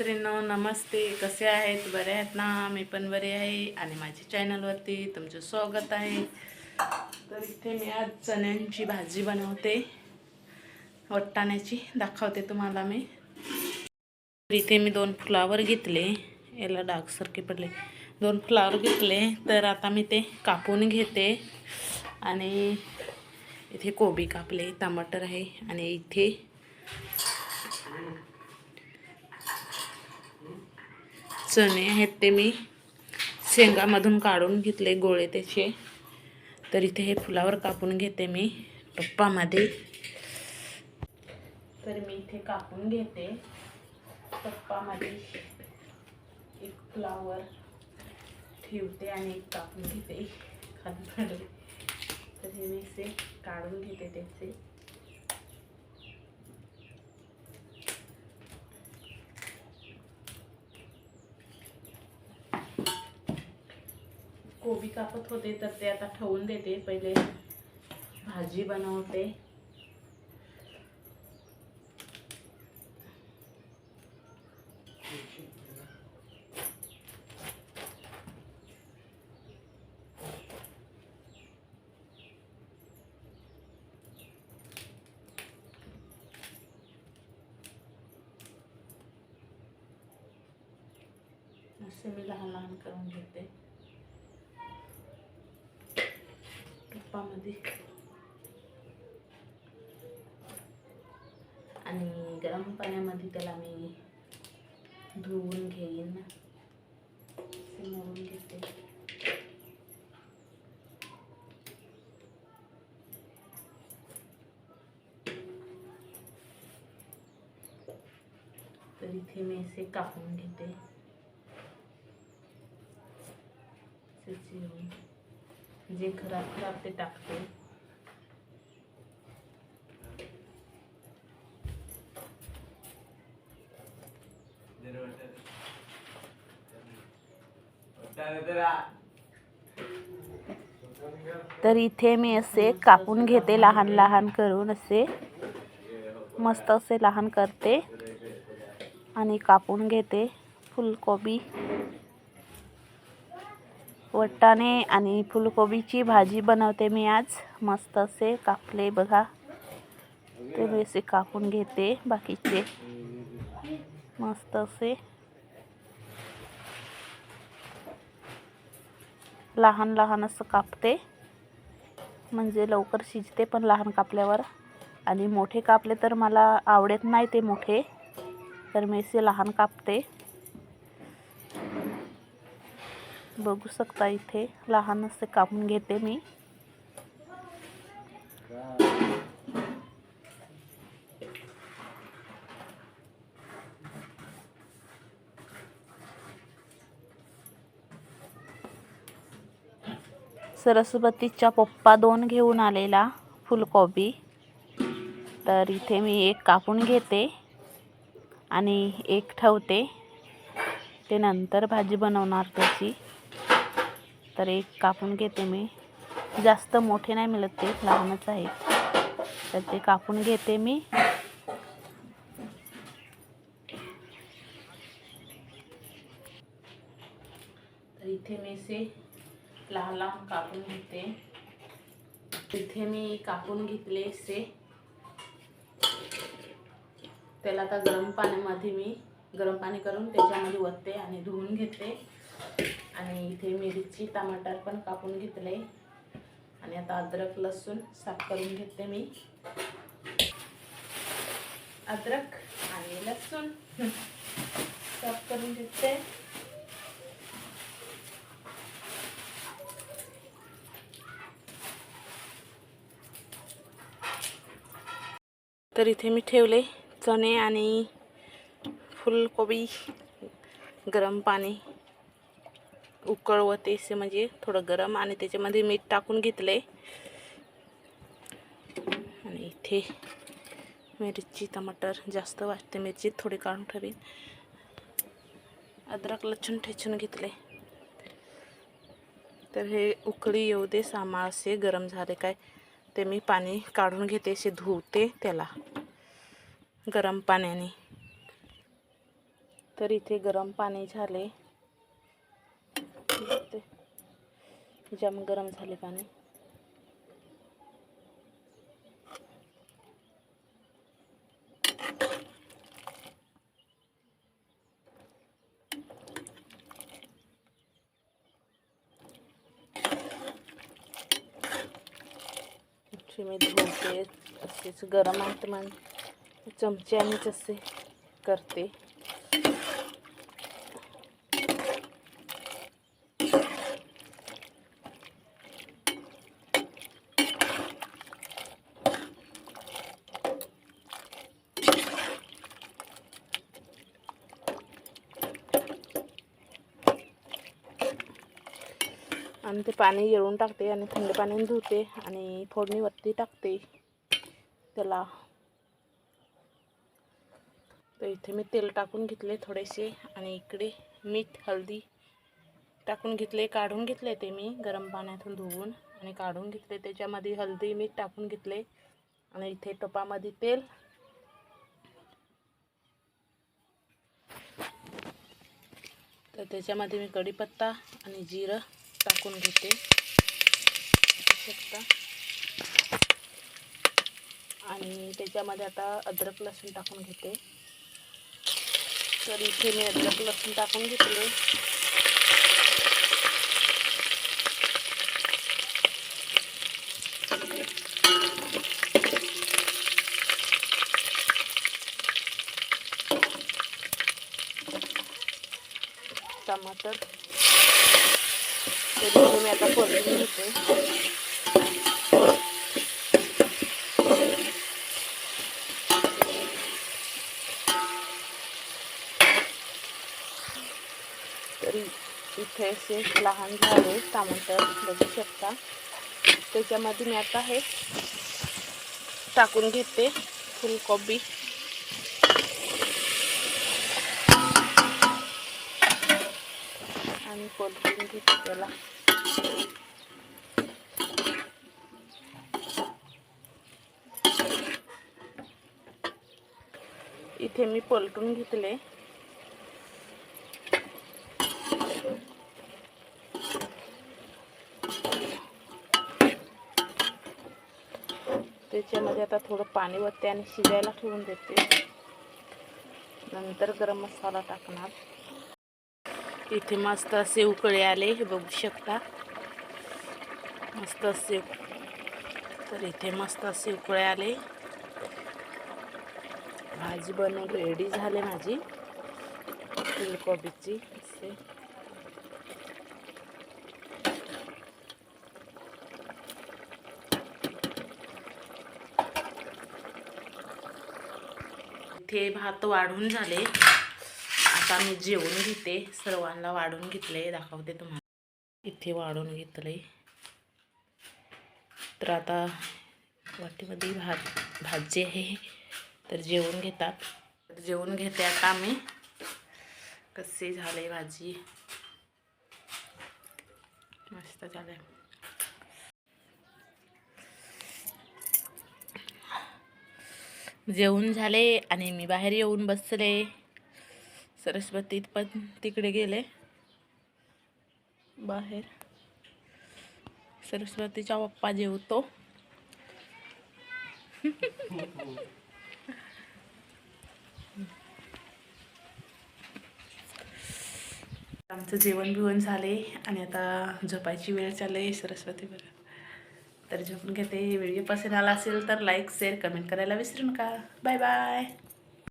मैत्रिणींनो नमस्ते. कसे आहेत? बरे आहेत ना? मी पण बरे आहे. आणि माझ्या चॅनलवरती तुमचं स्वागत आहे. तर इथे मी आज चण्यांची भाजी बनवते. वट्टाण्याची दाखवते तुम्हाला मी. तर इथे मी दोन फ्लावर घेतले. याला डागसारखे पडले. दोन फ्लावर घेतले. तर आता मी ते कापून घेते. आणि इथे कोबी कापले. टमाटर आहे. आणि इथे चणे आहेत ते मी शेंगामधून काढून घेतले गोळे त्याचे. तर इथे हे फुलावर कापून घेते मी टप्पामध्ये. तर मी इथे कापून घेते टप्पामध्ये. एक फ्लावर ठेवते आणि एक कापून घेते. खाली तर हे मी असे काढून घेते त्याचे. कोबी कापत होते तर ते आता ठेवून देते. पहिले भाजी बनवते. असे मी लहान लहान करून घेते. तुपामध्ये. आणि गरम पाण्यामध्ये त्याला मी धुवून घेईन. असे मळून घेते. तर इथे मी असे कापून घेते. चिरून जे खराब खराब ते टाकते. तर इथे मी असे कापून घेते लहान लहान करून असे. मस्त असे लहान करते. आणि कापून घेते फुलकोबी. वटाणे आणि फुलकोबीची भाजी बनवते मी आज. मस्त असे कापले बघा. ते मी असे कापून घेते बाकीचे. मस्त असे. लहान लहान असं कापते. म्हणजे लवकर शिजते पण लहान कापल्यावर. आणि मोठे कापले तर मला आवडत नाही ते मोठे. तर मी असे लहान कापते. बघू शकता इथे लहान असे कापून घेते मी. सरस्वतीच्या पप्पा दोन घेऊन आलेला फुलकोबी. तर इथे मी एक कापून घेते आणि एक ठेवते. ते नंतर भाजी बनवणार त्याची. तर एक कापून घेते मी. जास्त मोठे नाही मिळत ते लहानच आहे. तर ते कापून घेते मी. इथे मी असे लहान लहान कापून घेते. इथे मी कापून घेतले असे. त्याला आता गरम पाण्यामध्ये मी गरम पाणी करून त्याच्यामध्ये वतते आणि धुवून घेते. आणि इथे मिरची टमाटर पण कापून घेतले. आणि आता अद्रक लसूण साफ करून घेते मी. अद्रक आणि लसूण साफ करून घेते. तर इथे मी ठेवले चणे आणि फुलकोबी गरम पाणी. उकळवते असे म्हणजे थोडं गरम आणि त्याच्यामध्ये मीठ टाकून घेतले. आणि इथे मिरची टमाटर जास्त वाटते. मिरची थोडी काढून ठेवीन. अद्रक लचून ठेचून घेतले. तर हे उकळी येऊ दे सामा असे गरम झाले काय? ते मी पाणी काढून घेते असे धुवते त्याला गरम पाण्याने. तर इथे गरम पाणी झाले. जाम गरम झाले पाणी. असे मी धुवते असेच गरम असे करते. आणि ते पाणी येळून टाकते आणि थंड पाण्याने धुते आणि फोडणीवरती टाकते. त्याला. तर इथे मी तेल टाकून घेतले थोडेसे आणि इकडे मीठ हळदी टाकून घेतले काढून घेतले ते मी गरम पाण्यातून धुवून आणि काढून घेतले. त्याच्यामध्ये हळदी मीठ टाकून घेतले आणि इथे टोपामध्ये तेल. तर त्याच्यामध्ये मी कढीपत्ता आणि जिरं टाकून घेते. शकता आणि त्याच्यामध्ये आता अद्रक लसूण टाकून घेते. तर इथे मी अद्रक लसूण टाकून घेतले. टमाटर. तर मी आता फोडणी घेते तरी इथे असे लहान झाले टमाटर बघू शकता. त्याच्यामध्ये मी आता हे टाकून घेते फुलकोबी. आणि परतून घेते त्याला. इथे मी पलटून घेतले. त्याच्यामध्ये आता थोडं पाणी वरते आणि शिजायला ठेवून देते. नंतर गरम मसाला टाकणार. इथे मस्त असे उकळे आले हे बघू शकता. मस्त असे तर इथे मस्त असे उकळे आले. भाजी बनवून रेडी झाली माझी. फुलकोबीची असे. इथे भात वाढून झाले. आता मी जेवून घेते. सर्वांना वाढून घेतले दाखवते तुम्हाला. इथे वाढून घेतले तर आता वाटीमध्ये भात भाजी आहे तर जेवून घेतात. तर जेवून घेते आता मी कसे झाले भाजी? मस्त झाले. जेवण झाले आणि मी बाहेर येऊन बसले. सरस्वती पण तिकडे गेले. बाहेर. सरस्वतीचा पप्पा जेवतो. आमचं जेवण बिवण झाले आणि आता झोपायची वेळ चालली सरस्वती बरं तर झोपून घेते. व्हिडिओ पसंत आला असेल तर लाईक शेअर कमेंट करायला विसरू नका. Bye bye